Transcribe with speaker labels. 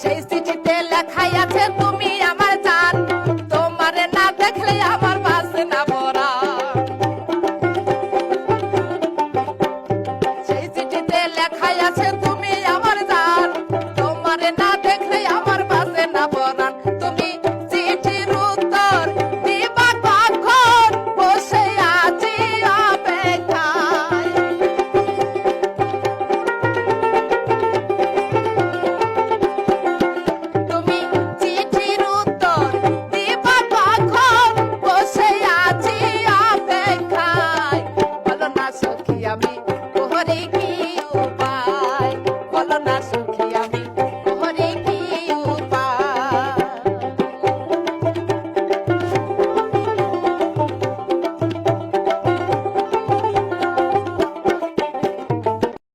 Speaker 1: সেই চিঠিতে লেখাই আছে, তুমি আমার চান তোমারে না দেখলে আমার বাসে না ভরা। সেই চিঠিতে লেখাই আছে, তুমি আমার চান তোমারে না দেখ